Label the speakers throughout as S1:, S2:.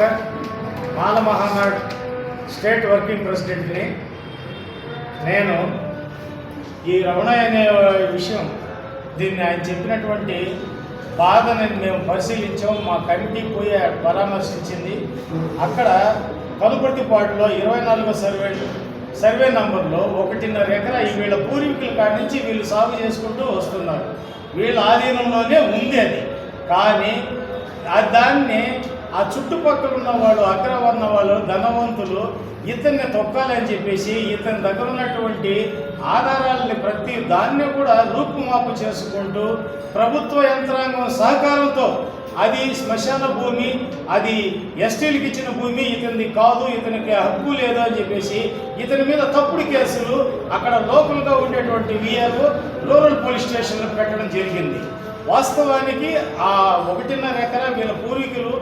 S1: కరుణా మాల state working ప్రెసిడెంట్ని. నేను ఈ రమణ అనే విషయం దీన్ని ఆయన చెప్పినటువంటి బాధని మేము పరిశీలించాం. మా కమిటీ పోయి పరామర్శించింది. అక్కడ కలుపర్తిపాడులో ఇరవై నాలుగో సర్వే సర్వే నంబర్లో ఒకటిన్నర ఎకరా ఈ వీళ్ళ పూర్వీకుల కాడి నుంచి వీళ్ళు సాగు చేసుకుంటూ వస్తున్నారు. వీళ్ళ ఆధీనంలోనే ఉంది అది. కానీ దాన్ని ఆ చుట్టుపక్కల ఉన్న వాళ్ళు అగ్రవర్ణ వాళ్ళు ధనవంతులు ఇతన్ని తొక్కాలని చెప్పేసి ఇతని దగ్గర ఉన్నటువంటి ఆధారాలని ప్రతి దాన్ని కూడా రూపుమాపు చేసుకుంటూ ప్రభుత్వ యంత్రాంగం సహకారంతో అది శ్మశాన భూమి అది ఎస్టీలకు ఇచ్చిన భూమి ఇతనిది కాదు ఇతనికి హక్కు లేదు అని చెప్పేసి ఇతని మీద తప్పుడు కేసులు అక్కడ లోకల్గా ఉండేటువంటి విఆర్ఓ రూరల్ పోలీస్ స్టేషన్లో పెట్టడం జరిగింది. వాస్తవానికి ఆ ఒకటిన్నర ఎకరా వీళ్ళ పూర్వీకులు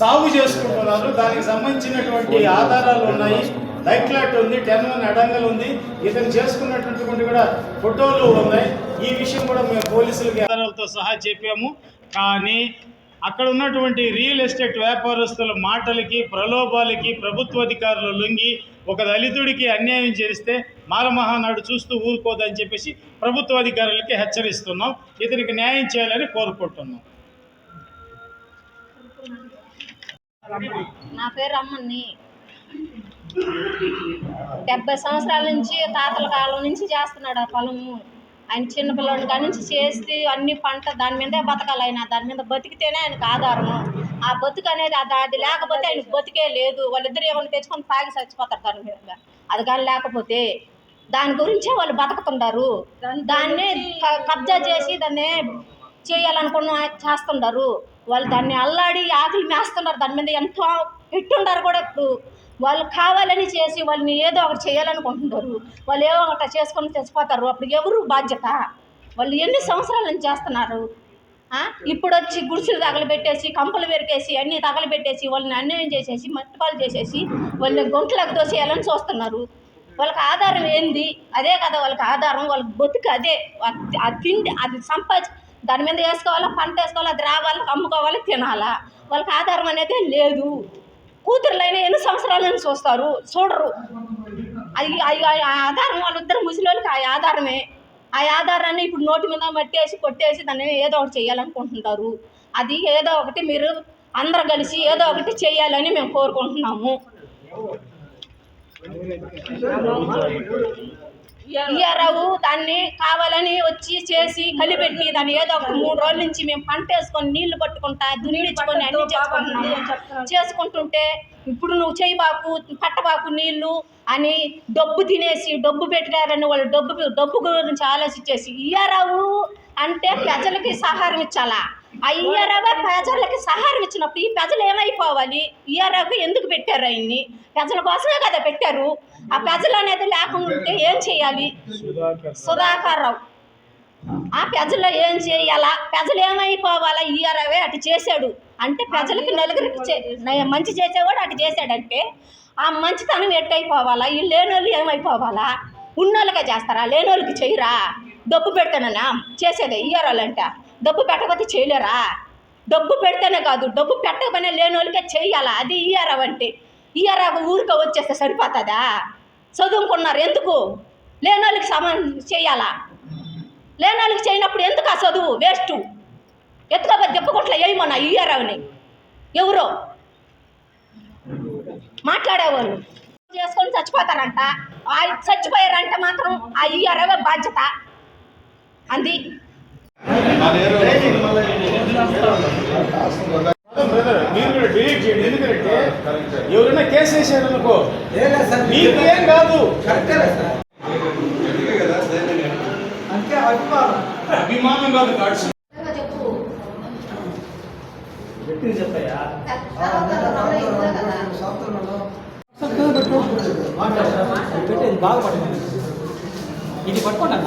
S1: సాగు చేసుకుంటున్నారు. దానికి సంబంధించినటువంటి ఆధారాలు ఉన్నాయి. లైట్లాట్ ఉంది టెన్ వన్ అడంగల్ ఉంది. ఇతను చేసుకున్నటువంటి కూడా ఫోటోలు ఉన్నాయి. ఈ విషయం కూడా మేము పోలీసులకి ఆధారాలతో సహా చెప్పాము. కానీ అక్కడ ఉన్నటువంటి రియల్ ఎస్టేట్ వ్యాపారస్తుల మాటలకి ప్రలోభాలకి ప్రభుత్వ అధికారులు లొంగి ఒక దళితుడికి అన్యాయం చేస్తే మాలమహానాడు చూస్తూ ఊరుకోదని చెప్పేసి ప్రభుత్వ అధికారులకి హెచ్చరిస్తున్నాం. ఇతనికి న్యాయం చేయాలని కోరుకుంటున్నాం.
S2: నా పేరు అమ్మని డెబ్బై సంవత్సరాల నుంచి తాతల కాలం నుంచి చేస్తున్నాడు ఆ పొలము. ఆయన చిన్నపిల్లడి కాడి నుంచి చేసి అన్ని పంట దాని మీదే బతకాలి ఆయన. దాని మీద బతికితేనే ఆయనకు ఆధారం ఆ బతుకు అనేది అది అది లేకపోతే ఆయనకు బతికే లేదు. వాళ్ళిద్దరు ఏమైనా తెచ్చుకొని తాగి చచ్చిపోతారు దాని మీద. అది కానీ లేకపోతే దాని గురించే వాళ్ళు బతుకుతుంటారు. దాన్ని కబ్జా చేసి దాన్ని చేయాలనుకున్న చేస్తుంటారు. వాళ్ళు దాన్ని అల్లాడి ఆకలి మేస్తున్నారు. దాని మీద ఎంతో పెట్టుండారు కూడా ఇప్పుడు. వాళ్ళు కావాలని చేసి వాళ్ళని ఏదో ఒకటి చేయాలనుకుంటున్నారు వాళ్ళు ఏదో ఒకటి చేసుకొని తెచ్చిపోతారు అప్పుడు ఎవరు బాధ్యత? వాళ్ళు ఎన్ని సంవత్సరాల నుంచి చేస్తున్నారు? ఇప్పుడు వచ్చి గుడిసెలు తగలబెట్టేసి కంపలు పెరికేసి అన్నీ తగలబెట్టేసి వాళ్ళని అన్యాయం చేసేసి మట్టిపాలు చేసేసి వాళ్ళని గొంతులకు దోసేయాలని చూస్తున్నారు. వాళ్ళకి ఆధారం ఏంది? అదే కదా వాళ్ళకి ఆధారం వాళ్ళకి బతుకు అదే. అది- తిండి అది సంపాది దాని మీద వేసుకోవాలా పంట వేసుకోవాలా అది రావాలి అమ్ముకోవాలి తినాలా? వాళ్ళకి ఆధారం అనేది లేదు. కూతురులైనా ఎన్ని సంవత్సరాలని చూస్తారు చూడరు. అది ఆ ఆధారం వాళ్ళిద్దరు ముసలిళ్ళకి ఆ ఆధారమే. ఆ ఆధారాన్ని ఇప్పుడు నోటి మీద మట్టేసి కొట్టేసి దాన్ని ఏదో ఒకటి చేయాలనుకుంటుంటారు అది ఏదో ఒకటి మీరు అందరు కలిసి ఏదో ఒకటి చేయాలని మేము కోరుకుంటున్నాము. ఇయ్యారావు దాన్ని కావాలని వచ్చి చేసి కలిపెట్టి దాన్ని ఏదో ఒక మూడు రోజుల నుంచి మేము పంట వేసుకొని నీళ్ళు పట్టుకుంటా దున్నిచ్చుకొని అన్ని చేసుకుంటున్నాము. చేసుకుంటుంటే ఇప్పుడు నువ్వు చేయబాకు పట్టబాకు నీళ్ళు అని డబ్బు తినేసి డబ్బు పెట్టారని వాళ్ళు డబ్బు డబ్బు గురించి ఆలోచించేసి ఇయ్యారావు అంటే ప్రజలకి సహారం ఇచ్చాలా? ఆ ఇయ్యారావే ప్రజలకి సహారం ఇచ్చినప్పుడు ఈ ప్రజలు ఏమైపోవాలి? ఇయ్యారావుకి ఎందుకు పెట్టారు ఆయన్ని? ప్రజల కోసమే కదా పెట్టారు. ఆ ప్రజలు అనేది లేకుండా ఉంటే ఏం చేయాలి? సుధాకర్ రావు. ఆ ప్రజల్లో ఏం చేయాలా? ప్రజలు ఏమైపోవాలా? ఇయ్యారవే అటు చేశాడు. అంటే ప్రజలకి నలుగురికి మంచి చేసేవాడు అటు చేశాడంటే ఆ మంచితనం ఎట్టయిపోవాలా? ఈ లేనోళ్ళు ఏమైపోవాలా? ఉన్నోళ్ళకే చేస్తారా? లేనోళ్ళకి చేయరా? డబ్బు పెడతానన్నా చేసేదే ఇయ్యారాలంట డబ్బు పెట్టకపోతే చేయలేరా? డబ్బు పెడితేనే కాదు డబ్బు పెట్టకపోయినా లేనోళ్ళకే చేయాలా? అది ఇయ్యారా అంటే. ఇయ్యారా ఊరికే వచ్చేస్తే సరిపోతుందా? చదువుకున్నారు ఎందుకు? లేనోళ్ళకి సమాన్ చేయాలా? లేని వాళ్ళకి చేయనప్పుడు ఎందుకు ఆ చదువు వేస్ట్? ఎత్తుకపోతే దెబ్బకొట్ల ఏమన్నా ఇయ్యారావుని ఎవరో? మాట్లాడేవాళ్ళు. చేసుకొని చచ్చిపోతారంట. ఆ చచ్చిపోయారంటే మాత్రం ఆ ఇయ్యారవే బాధ్యత. అంది.
S1: మీరు కూడా డిలీట్ చేయండి ఎందుకంటే ఎవరైనా కేసు వేసారు అనుకో మీకు ఏం కాదు. అభిమానం కాదు గాడ్స్
S3: పెట్టేది బాగా ఇది పట్టుకోండి అన్న.